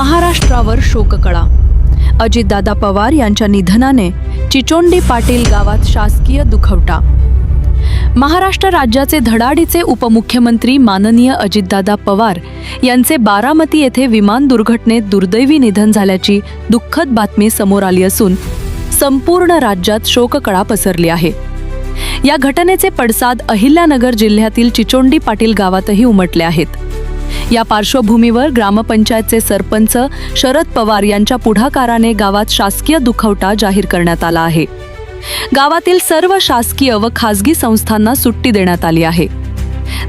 महाराष्ट्रावर शोककळा. अजितदादा पवार यांच्या निधनाने चिचोंडी पाटील गावात शासकीय दुखवटा. महाराष्ट्र राज्याचे धडाडीचे उपमुख्यमंत्री माननीय अजितदादा पवार यांचे बारामती येथे विमान दुर्घटनेत दुर्दैवी निधन झाल्याची दुःखद बातमी समोर आली असून संपूर्ण राज्यात शोककळा पसरली आहे. या घटनेचे पडसाद अहिल्यानगर जिल्ह्यातील चिचोंडी पाटील गावातही उमटले आहेत. या पार्श्वभूमीवर ग्रामपंचायतचे सरपंच शरद पवार यांच्या पुढाकाराने गावात शासकीय दुखवटा जाहीर करण्यात आला आहे. गावातील सर्व शासकीय व खासगी संस्थांना सुट्टी देण्यात आली आहे.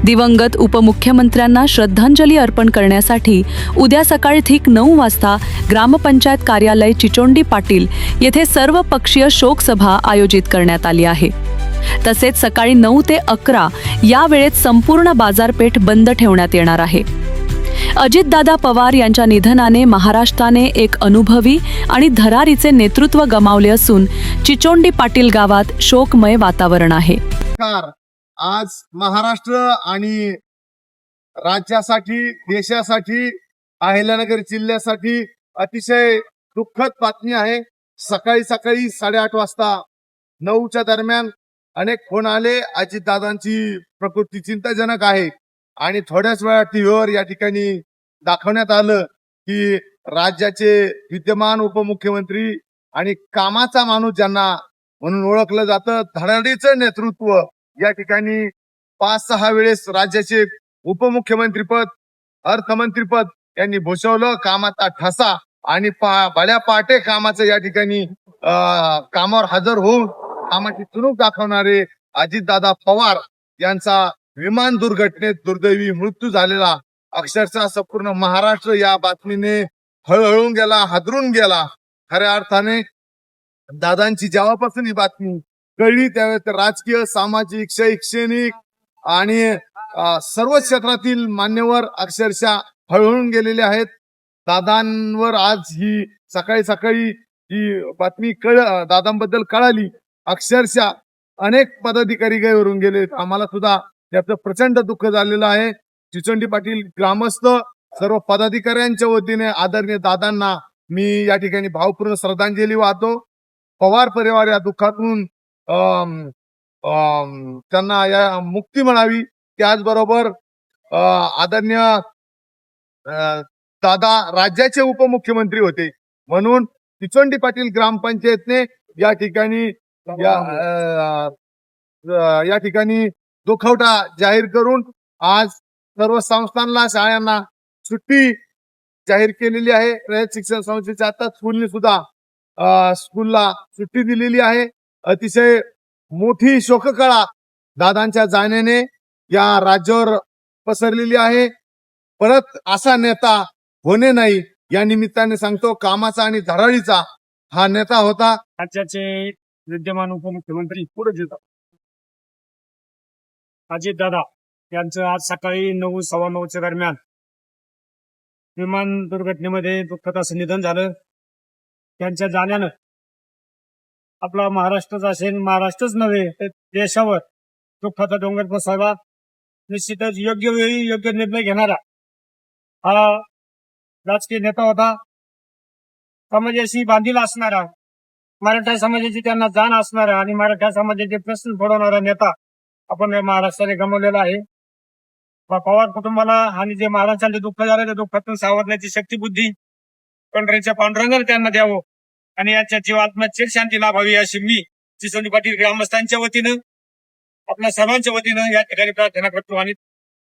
दिवंगत उपमुख्यमंत्र्यांना श्रद्धांजली अर्पण करण्यासाठी उद्या सकाळी ठीक नऊ वाजता ग्रामपंचायत कार्यालय चिचोंडी पाटील येथे सर्व पक्षीय शोकसभा आयोजित करण्यात आली आहे. तसेच सकाळी नऊ ते अकरा या वेळेत संपूर्ण बाजारपेठ बंद ठेवण्यात येणार आहे. अजितदादा पवार यांच्या निधनाने महाराष्ट्राने एक अनुभवी आणि धरारीचे नेतृत्व गमावले असून चिचोंडी पाटील गावात शोकमय वातावरण आहे. आज महाराष्ट्र आणि राज्यासाठी देशासाठी अहिल्यानगर जिल्ह्यासाठी अतिशय दुःखद बातमी आहे. सकाळी सकाळी साडेआठ वाजता नऊच्या दरम्यान अनेक फोन आले. अजितदादांची प्रकृती चिंताजनक आहे. आणि थोड्याच वेळा टीव्हीवर या ठिकाणी दाखवण्यात आलं की राज्याचे विद्यमान उपमुख्यमंत्री आणि कामाचा माणूस ज्यांना म्हणून ओळखलं जातं धडाडीचं नेतृत्व या ठिकाणी पाच सहा वेळेस राज्याचे उपमुख्यमंत्रीपद अर्थमंत्रीपद यांनी भूषवलं. कामाचा ठसा आणि पा भल्या कामाचं या ठिकाणी अं, कामावर हजर होऊन कामाची चुणूक दाखवणारे अजितदादा पवार यांचा विमान दुर्घटनेत दुर्दैवी मृत्यू झालेला. अक्षरशः संपूर्ण महाराष्ट्र या बातमीने हळहळून गेला हादरून गेला. खऱ्या अर्थाने दादांची जेव्हापासून ही बातमी कळली त्यावेळेस राजकीय सामाजिक शैक्षणिक आणि सर्व क्षेत्रातील मान्यवर अक्षरशः हळहळून गेलेले आहेत. दादांवर आज ही सकाळी सकाळी ही बातमी कळ दादांबद्दल कळाली. अक्षरशः अनेक पदाधिकारी गैरवरून गेले आम्हाला सुद्धा त्याचं प्रचंड दुःख झालेलं आहे. चिचंडी पाटील ग्रामस्थ सर्व पदाधिकाऱ्यांच्या वतीने आदरणीय दादांना मी या ठिकाणी भावपूर्ण श्रद्धांजली वाहतो. पवार परिवार या दुःखातून त्यांना या मुक्ती म्हणावी. त्याचबरोबर आदरणीय दादा राज्याचे उपमुख्यमंत्री होते. म्हणून चिचोंडी पाटील ग्रामपंचायतने या ठिकाणी या या ठिकाणी दुखवटा जाहीर करून आज सर्व संस्थांना शाळांना सुट्टी जाहीर केलेली आहे. रयत शिक्षण संस्थेच्या आता स्कूलने सुद्धा स्कूलला सुट्टी दिलेली आहे. अतिशय मोठी शोककळा दादांच्या जाण्याने या राज्यावर पसरलेली आहे. परत असा नेता होणे नाही या निमित्ताने सांगतो कामाचा आणि धराळीचा हा नेता होता. राज्याचे विद्यमान उपमुख्यमंत्री पुढे अजित दादा यांचं आज सकाळी नऊ सव्वा नऊच्या दरम्यान विमान दुर्घटनेमध्ये दुःखद असं निधन झालं. त्यांच्या जाण्यानं आपला महाराष्ट्रच असेल महाराष्ट्रच नव्हे तर देशावर दुःखाचा डोंगर बसावा. निश्चितच योग्य वेळी योग्य निर्णय घेणारा हा राजकीय नेता होता. समाजाशी बांधील असणारा मराठा समाजाची त्यांना जाण असणारा आणि मराठा समाजाचे प्रश्न सोडवणारा नेता आपण या महाराष्ट्राने गमवलेला आहे. पवार कुटुंबाला आणि जे महाराष्ट्राचे दुःख झालं त्या दुःखातून सावरण्याची शक्तीबुद्धी पंढरीच्या पांडुरंगाने त्यांना द्यावं. आणि याच्या जीवात्मा चिर शांती लाभावी अशी मी चिसोनी पाटील ग्रामस्थांच्या वतीनं आपल्या सर्वांच्या वतीनं या ठिकाणी प्रार्थना करतो आणि